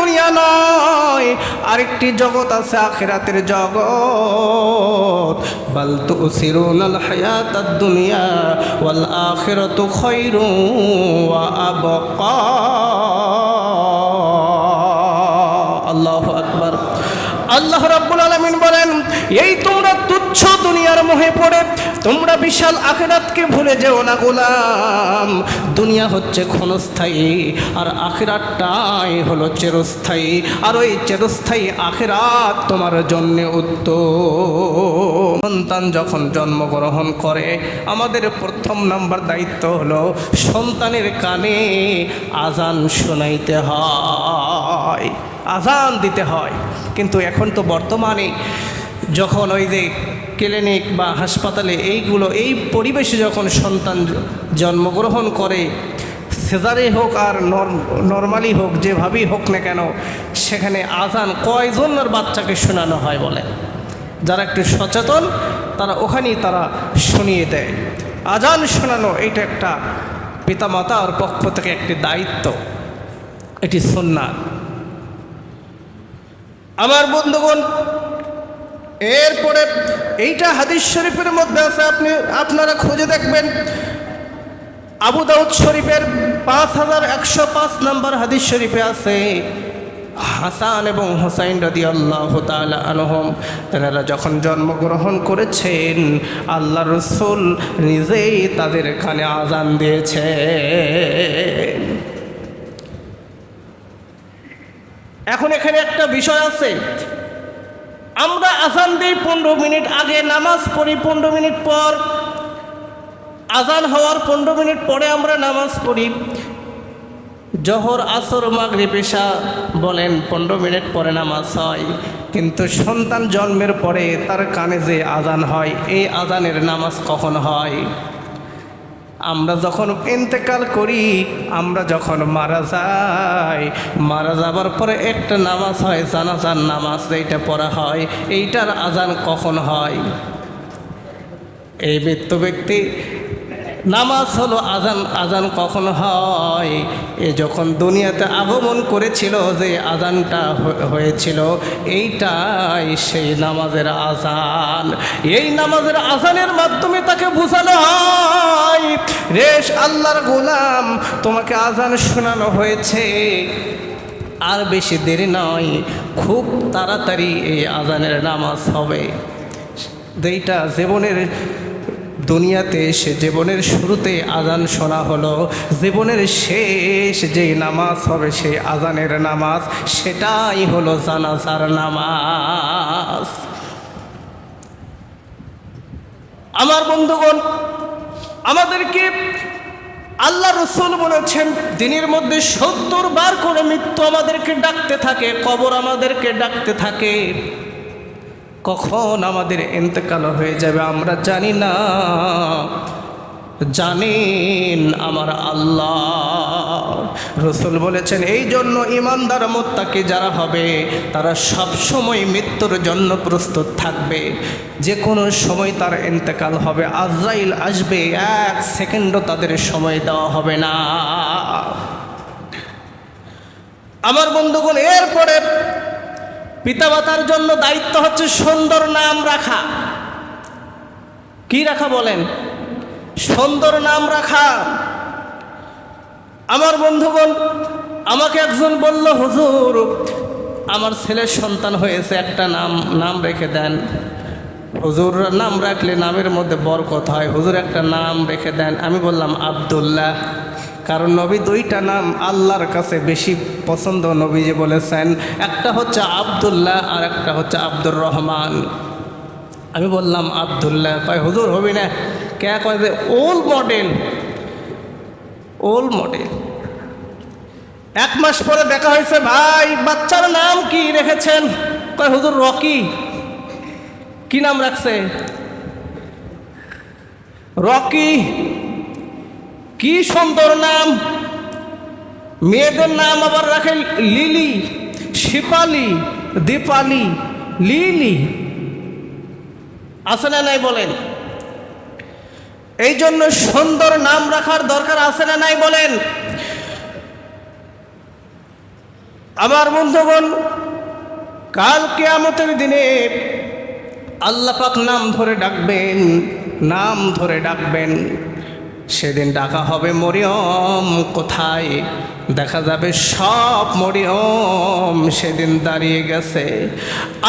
দুনিয়া নয়, আরেকটি জগৎ আছে আখেরাতের জগৎ। বাল তুসিরুনাল হায়াতাদ দুনিয়া ওয়াল আখিরাতু খায়রু ওয়া আবকা। আল্লাহু আকবার। আল্লাহ রাব্বুল আলামিন বলেন, এই তোমরা তুচ্ছ দুনিয়ার মোহে পড়ে তোমরা বিশাল আখেরাতকে ভুলে যেও না, গোলাম। দুনিয়া হচ্ছে ক্ষণস্থায়ী, আর আখেরাতটাই হলো চেরস্থায়ী। আর ওই চেরস্থায়ী আখেরাত তোমার জন্য উত্তম। সন্তান যখন জন্মগ্রহণ করে, আমাদের প্রথম নাম্বার দায়িত্ব হলো সন্তানের কানে আজান শোনাইতে হয়। আজান দিতে হয়। কিন্তু এখন তো বর্তমানে যখন ওই যে ক্লিনিক বা হাসপাতালে এইগুলো, এই পরিবেশে যখন সন্তান জন্মগ্রহণ করে, সেজারে হোক আর নর্মালি হোক, যেভাবেই হোক না কেন, সেখানে আজান কয়জনের বাচ্চাকে শোনানো হয় বলে? যারা একটু সচেতন, তারা ওখানেই তারা শুনিয়ে দেয়। আজান শোনানো এটা একটা পিতামাতার পক্ষ থেকে একটি দায়িত্ব, এটি সুন্নাত। আমার বন্ধুগণ এরপরে এইটা হাদিস শরীফের মধ্যে আছে, আপনি, আপনারা খুঁজে দেখবেন। আবু দাউদ শরীফের পাঁচ হাজার একশো পাঁচ নম্বর হাদিস শরীফে আছে, হাসান এবং হোসাইন রদি আল্লাহ আনহম, তেনারা যখন জন্মগ্রহণ করেছেন, আল্লাহ রসুল নিজেই তাদের কানে আজান দিয়েছে এখন এখানে একটা বিষয় আছে আমরা আজান দিই পনেরো মিনিট আগে, নামাজ পড়ি পনেরো মিনিট পর। আজান হওয়ার পনেরো মিনিট পরে আমরা নামাজ পড়ি। জহর, আসর মাগরি পেশা বলেন, পনেরো মিনিট পরে নামাজ হয়। কিন্তু সন্তান জন্মের পরে তার কানে যে আজান হয়, এই আজানের নামাজ কখন হয়? আমরা যখন ইন্তেকাল করি, আমরা যখন মারা যাই, মারা যাবার পরে একটা নামাজ হয়, জানাজার নামাজ এইটা পড়া হয়, এইটার আজান কখন হয়? এই মৃত্যু ব্যক্তি নামাজ হলো আজান আজান কখন হয়? এ যখন দুনিয়াতে আগমন করেছিল যে আজানটা হয়েছিল, এইটাই সেই নামাজের আজান। এই নামাজের আজানের মাধ্যমে তাকে বোঝানো হয় রেশ আল্লাহর গোলাম, তোমাকে আজান শোনানো হয়েছে। আর বেশি দেরি নয়, খুব তাড়াতাড়ি এই আজানের নামাজ হবে। যেইটা জীবনের দুনিয়াতে সে জীবনের শুরুতে আজান শোনা হলো। জীবনের শেষ যেই নামাজ হবে সেই আজানের নামাজ, সেটাই হলো জানাজার নামাজ। আমার বন্ধুগণ, আমাদেরকে আল্লাহ রসুল বলেছেন, দিনের মধ্যে সত্তর বার করে মৃত্যু আমাদেরকে ডাকতে থাকে, কবর আমাদেরকে ডাকতে থাকে। কখন আমাদের ইন্তেকাল হয়ে যাবে আমরা জানি না। জানেন আমার আল্লাহ। রসুল বলেছেন, এই জন্য ইমানদার মোত্তাকে যারা হবে, তারা সব সময় মৃত্যুর জন্য প্রস্তুত থাকবে। যে কোনো সময় তার ইন্তেকাল হবে, আজরাইল আসবে, এক সেকেন্ডও তাদের সময় দেওয়া হবে না। আমার বন্ধুগণ, এরপরে পিতামাতার জন্য দায়িত্ব হচ্ছে সুন্দর নাম রাখা। কি রাখা বলেন? সুন্দর নাম রাখা। আমার বন্ধুগণ, আমাকে একজন বলল, হুজুর, আমার ছেলের সন্তান হয়েছে, একটা নাম নাম রেখে দেন। হুজুর, নাম রাখলে নামের মধ্যে বরকত হয়। হুজুর, একটা নাম রেখে দেন। আমি বললাম, আবদুল্লাহ। কারণ নবী দুইটা নাম আল্লাহর কাছে বেশি পছন্দ, নবী যে বলেছেন, একটা হচ্ছে আবদুল্লাহ আর একটা হচ্ছে আব্দুর রহমান। আমি বললাম, আবদুল্লাহ। কয়, হুজুর, হবি না? কে কয়, যে ওল্ড মডেল। Old model. এক মাস পরে দেখা হয়েছে, ভাই, বাচ্চার নাম কি রেখেছেন? কয়, হুজুর, রকি। কি নাম রাখছে? রকি। কি সুন্দর নাম। মেয়েদের নাম আবার রাখে লিলি, শিপালি, দীপালি, লিলি। আছে না নাই বলেন? এই জন্য সুন্দর নাম রাখার দরকার আছে না নাই বলেন? আমার বন্ধুগণ, কাল কেয়ামতের দিনে আল্লাহ পাক নাম ধরে ডাকবেন, নাম ধরে ডাকবেন। সেদিন ডাকা হবে মরিয়ম কোথায়? দেখা যাবে সব মরিয়ম সেদিন দাঁড়িয়ে গেছে।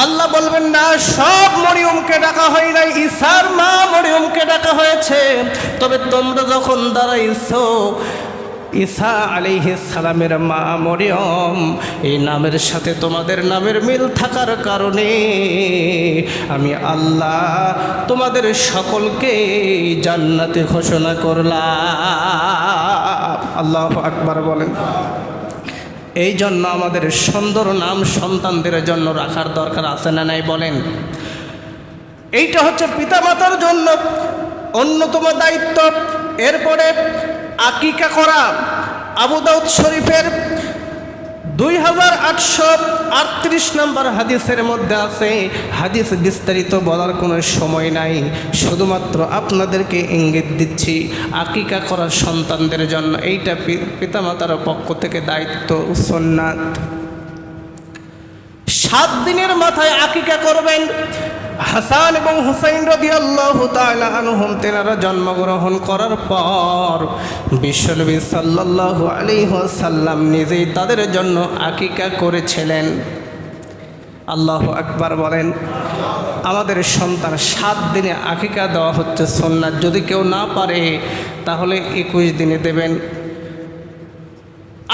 আল্লাহ বলবেন, না, সব মরিয়মকে ডাকা হয় নাই, ঈশার মা মরিয়মকে ডাকা হয়েছে। তবে তোমরা যখন দাঁড়াইছো ঈসা সালামের মা মরিয়ম, এই নামের সাথে তোমাদের নামের মিল থাকার কারণে আমি আল্লাহ তোমাদের সকলকে জান্নাতে ঘোষণা করলাম। আল্লাহ আকবার বলেন। এই জন্য আমাদের সুন্দর নাম সন্তানদের জন্য রাখার দরকার আছে না নাই বলেন? এইটা হচ্ছে পিতামাতার জন্য অন্যতম দায়িত্ব। এরপরে আকিকা করা আবু দাউদ শরীফের দুই হাজার আটশো আটত্রিশ নম্বর হাদিসের মধ্যে আছে। হাদিস বিস্তারিত বলার কোনো সময় নাই। শুধুমাত্র আপনাদেরকে ইঙ্গিত দিচ্ছি, আকিকা করা সন্তানদের জন্য। এইটা পিতামাতার পক্ষ থেকে দায়িত্ব সোননাথ সাত দিনের মাথায় আকিকা করবেন। হাসান এবং হুসাইন রদি আল্লাহ আনহুম তেনারা জন্মগ্রহণ করার পর বিশ্বনবী সাল্লাল্লাহু আলাইহি সাল্লাম নিজেই তাদের জন্য আকিকা করেছিলেন। আল্লাহ আকবার বলেন, আমাদের সন্তান সাত দিনে আকিকা দেওয়া হচ্ছে সন্ন্যাত যদি কেউ না পারে, তাহলে একুশ দিনে দেবেন।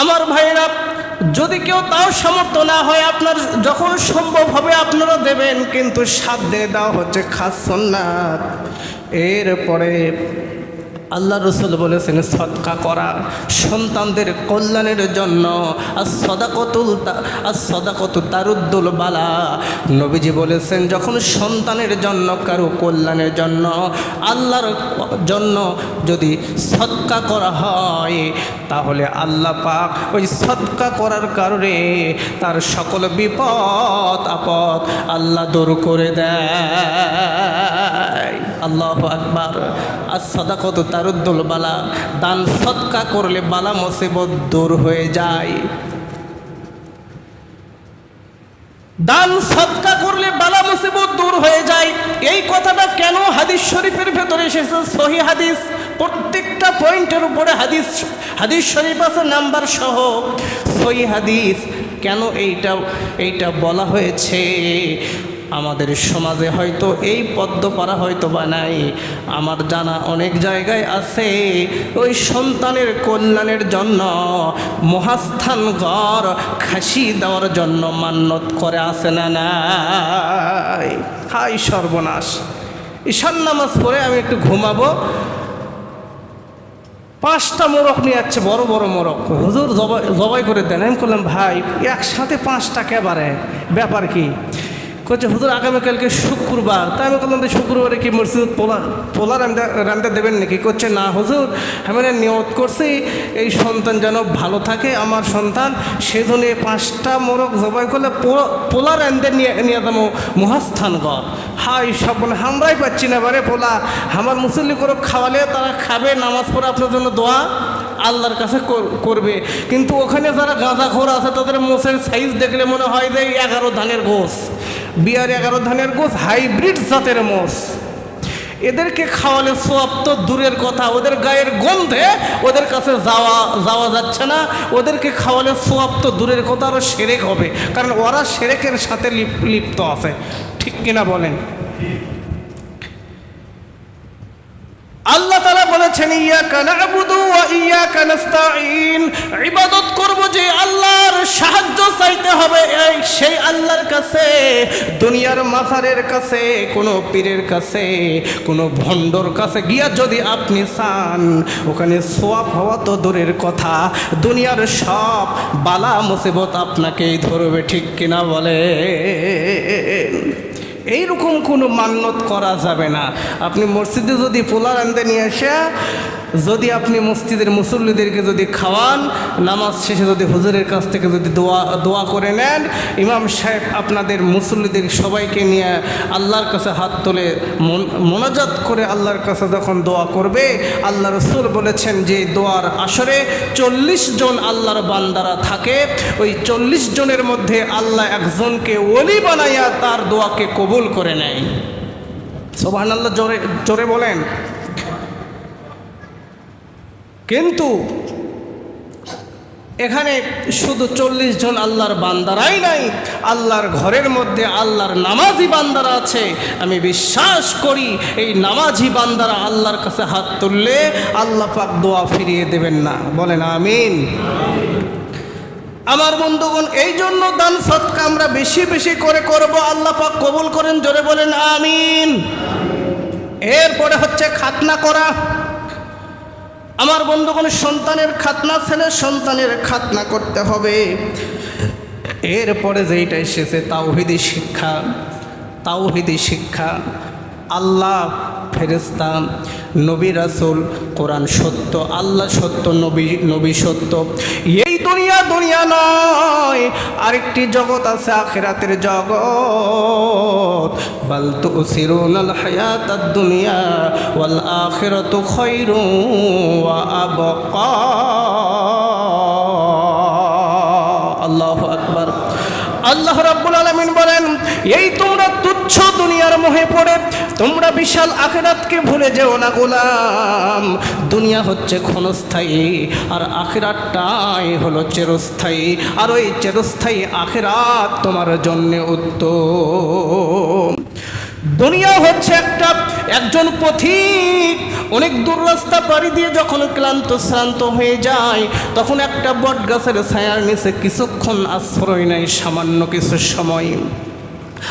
আমার ভাইরা যদি কেউ তাও সামর্থ্য না হয়, আপনার যখন সম্ভব হবে আপনারা দেবেন, কিন্তু দিনে দেওয়া হচ্ছে খাস সন্ন্যাত এরপরে আল্লাহ রসুল বলেছেন, সৎকা করা সন্তানদের কল্যাণের জন্য। আর সদাকতুল আর সদাকতু তারুদ্দুল বালা। নবীজি বলেছেন, যখন সন্তানের জন্য, কারও কল্যাণের জন্য, আল্লাহর জন্য যদি সৎকা করা হয়, তাহলে আল্লাহ পাক ওই সৎকা করার কারণে তার সকল বিপদ আপদ আল্লাহ দূর করে দেয়। আল্লাহ আকবার। আর সদাকত তারুদ্দুল বালা। দান সৎকা করলে বালা মুসিবত দূর হয়ে যায়। দান সৎকা করলে বালা মুসিবত দূর হয়ে যায়। এই কথাটা কেন হাদিস শরীফের ভেতরে এসেছে? সহি হাদিস। প্রত্যেকটা পয়েন্টের উপরে হাদিস। হাদিস শরীফ আছে নাম্বার সহ। সহি হাদিস। কেন এইটা এইটা বলা হয়েছে? আমাদের সমাজে হয়তো এই পদ্মপাড়া হয়তো বা নাই। আমার জানা অনেক জায়গায় আছে ওই সন্তানের কল্যাণের জন্য, মহাস্থান ঘর খাসি দেওয়ার জন্য মান্যত করে আসে না নাই? হাই সর্বনাশ। ঈশান নামাজ পড়ে আমি একটু ঘুমাবো। পাঁচটা মোরগ নিয়ে যাচ্ছে, বড় বড় মোরগ। হুজুর জবাই জবাই করে দেন। আমি বললাম, ভাই, একসাথে পাঁচটা কেবারে ব্যাপার কি? করছে হুজুর, আগামীকালকে শুক্রবার। তাই আমি বললাম শুক্রবারে কি মসজিদ পোলা পোলা রান্দা রান্দা দেবেন নাকি? করছে না হুজুর, আমি নিয়ত করছি, এই সন্তান যেন ভালো থাকে, আমার সন্তান, সেজন্য পাঁচটা মোরগ জবাই করলে পোলা রান্দে নিয়ে নিয়ে মহাস্থান ঘর হাই সব বলে আমরাই পাচ্ছি না বারে পোলা। আমার মুসল্লি করে খাওয়ালে তারা খাবে, নামাজ পড়ে আপনার জন্য দোয়া আল্লাহর কাছে করবে। কিন্তু ওখানে যারা গাঁজা খোর আছে, তাদের মোষের সাইজ দেখলে মনে হয় যে এগারো ধানের গোস বিয়ার এগারো ধানের গোস হাইব্রিড জাতের মোষ। এদেরকে খাওয়ালে সব তো দূরের কথা, ওদের গায়ের গন্ধে ওদের কাছে যাওয়া যাওয়া যাচ্ছে না। ওদেরকে খাওয়ালে সব তো দূরের কথা আরও সেরেক হবে। কারণ ওরা সেরেকের সাথে লিপ- লিপ্ত আছে। ঠিক কিনা বলেন? বলেছেন ইয়া কানাবুদু ইয়া কানাস্তাইন ইবাদত করব যে আল্লাহর সাহায্য চাইতে হবে, এই সেই আল্লাহর কাছে, দুনিয়ার মাথারের কাছে, কোনো পীরের কাছে, কোনো ভণ্ডর কাছে গিয়া যদি আপনি চান, ওখানে সোয়াব হওয়া তো দূরের কথা। দুনিয়ার সব বালা মুসিবত আপনাকেই ধরবে, ঠিক কিনা বলে এইরকম কোনো মান্যত করা যাবে না। আপনি মসজিদে যদি পোলার আনতে নিয়ে এসে যদি আপনি মসজিদের মুসল্লিদেরকে যদি খাওয়ান, নামাজ শেষে যদি হুজুরের কাছ থেকে যদি দোয়া দোয়া করে নেন, ইমাম সাহেব আপনাদের মুসল্লিদের সবাইকে নিয়ে আল্লাহর কাছে হাত তুলে, মন- মোনাজাত করে আল্লাহর কাছে যখন দোয়া করবে, আল্লাহ রসুল বলেছেন যে দোয়ার আসরে চল্লিশ জন আল্লাহর বান্দারা থাকে। ওই চল্লিশ জনের মধ্যে আল্লাহ একজনকে ওলি বানাইয়া তার দোয়াকে কবুল করে নেয়। সোবাহান আল্লাহ জোরে জোরে বলেন। কিন্তু এখানে শুধু চল্লিশ জন আল্লাহর বান্দারাই নাই, আল্লাহর ঘরের মধ্যে আল্লাহর নামাজি বান্দারা আছে। আমি বিশ্বাস করি এই নামাজি বান্দারা আল্লাহর কাছে হাত তুললে আল্লাহ পাক দোয়া ফিরিয়ে দেবেন না। বলেন আমিন। আমার বন্ধুগণ, এই জন্য দান সৎকা আমরা বেশি বেশি করে করব। আল্লাহ পাক কবুল করেন, জোরে বলেন আমিন। এরপরে হচ্ছে খাতনা করা। আমার বন্ধুগণ, সন্তানের খাতনা, ছেলে সন্তানের খাতনা করতে হবে। এরপরে যেইটা এসেছে, তাওহিদি শিক্ষা তাওহিদি শিক্ষা। আল্লাহ ফেরেস্তা নবী রাসুল, কোরআন সত্য, আল্লাহ সত্য, নবী নবী সত্য। দুনিয়া দুনিয়া নয়, আরেকটি জগৎ আছে আখেরাতের জগৎ। বাল তুসিরুনাল হায়াতাদ দুনিয়া ওয়াল আখিরাতু ওয়া আবকা। আল্লাহু আকবার। আল্লাহ রাব্বুল আলামিন বলেন, এই তোমরা তুচ্ছ দুনিয়ার মোহে পড়ে? তোমরা বিশাল আখেরাতকে ভুলে যেও না গোলাম। দুনিয়া হচ্ছে ক্ষণস্থায়ী, আর আখেরাতটাই হলো চিরস্থায়ী। আর ওই চিরস্থায়ী আখেরাত তোমার জন্য উত্তম। দুনিয়া হচ্ছে একটা, একজন পথিক। অনেক দূর রাস্তা পাড়ি দিয়ে যখন ক্লান্ত শ্রান্ত হয়ে যায়, তখন একটা বট গাছের ছায়ার নিচে কিছুক্ষণ আশ্রয় নেয় সামান্য কিছু সময়।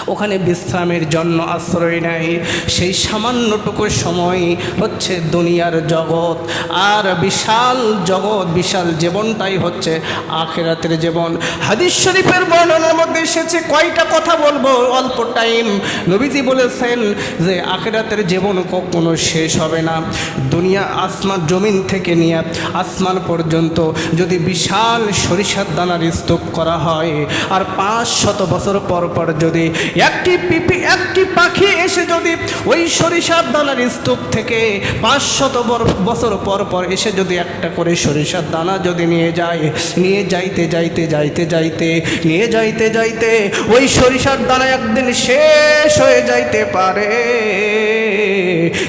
ওখানে বিশ্রামের জন্য আশ্রয় নেয়। সেই সামান্যটুকু সময় হচ্ছে দুনিয়ার জগৎ। আর বিশাল জগৎ, বিশাল জীবনটাই হচ্ছে আখেরাতের জীবন। হাদিস শরীফের বর্ণনার মধ্যে এসেছে, কয়টা কথা বলব? অল্প টাইম। নবীজি বলেছেন যে, আখেরাতের জীবন কখনো শেষ হবে না। দুনিয়া আসমান, জমিন থেকে নিয়ে আসমান পর্যন্ত যদি বিশাল সরিষার দানার স্তূপ করা হয়, আর পাঁচ শত বছর পর পর যদি একটি পিপি, একটি পাখি এসে যদি ওই সরিষার দানার স্তূপ থেকে পাঁচ শত বছর পর পর এসে যদি একটা করে সরিষার দানা যদি নিয়ে যায়, নিয়ে যাইতে যাইতে যাইতে যাইতে, নিয়ে যাইতে যাইতে, ওই সরিষার দানা একদিন শেষ হয়ে যাইতে পারে।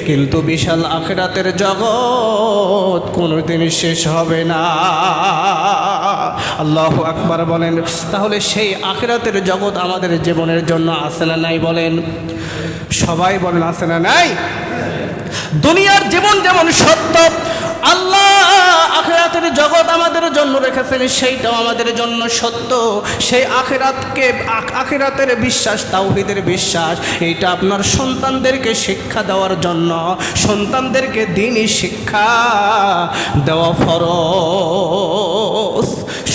কিন্তু বিশাল আখেরাতের জগৎ কোনোদিন শেষ হবে না। আল্লাহ আকবার বলেন। তাহলে সেই আখেরাতের জগৎ আমাদের জীবনের জন্য আসে না নাই বলেন? সবাই বলেন আসে না নাই? দুনিয়ার জীবন যেমন সত্য, আল্লাহ আখেরাতের জগৎ আমাদের জন্য রেখেছেন, সেইটাও আমাদের জন্য সত্য। সেই আখেরাতকে আখেরাতের বিশ্বাস, তাওহিদের বিশ্বাস, এইটা আপনার সন্তানদেরকে শিক্ষা দেওয়ার জন্য, সন্তানদেরকে দিনই শিক্ষা দেওয়া ফরজ।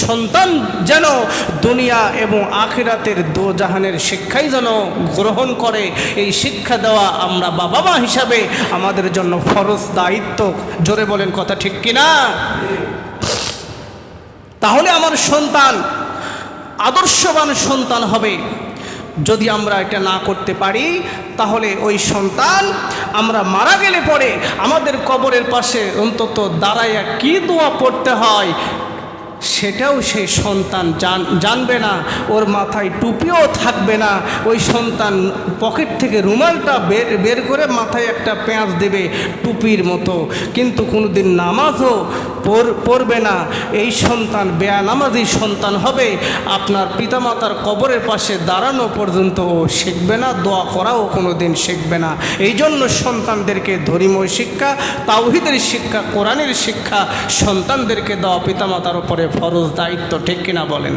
সন্তান যেন দুনিয়া এবং আখিরাতের দো জাহানের শিক্ষাই যেন গ্রহণ করে। এই শিক্ষা দেওয়া আমরা বাবা মা হিসাবে আমাদের জন্য ফরজ দায়িত্ব। জোরে বলেন কথা ঠিক কিনা? তাহলে আমার সন্তান, আদর্শবান সন্তান হবে। যদি আমরা এটা না করতে পারি, তাহলে ওই সন্তান আমরা মারা গেলে পরে আমাদের কবরের পাশে অন্তত দাঁড়াইয়া কি দোয়া পড়তে হয়? সেটাও সেই সন্তান জান, জানবে না। ওর মাথায় টুপিও থাকবে না। ওই সন্তান পকেট থেকে রুমালটা বের বের করে মাথায় একটা পেঁয়াজ দেবে টুপির মতো। কিন্তু কোনোদিন নামাজও পড়বে না। এই সন্তান বেয়া নামাজি সন্তান হবে। আপনার পিতামাতার কবরের পাশে দাঁড়ানো পর্যন্ত ও শিখবে না, দোয়া করাও কোনো দিন শিখবে না। এই জন্য সন্তানদেরকে ধর্মীয় শিক্ষা, তাওহিদের শিক্ষা, কোরআনের শিক্ষা সন্তানদেরকে দেওয়া পিতামাতার উপরে ফরজ দায়িত্ব ঠিক কিনা বলেন।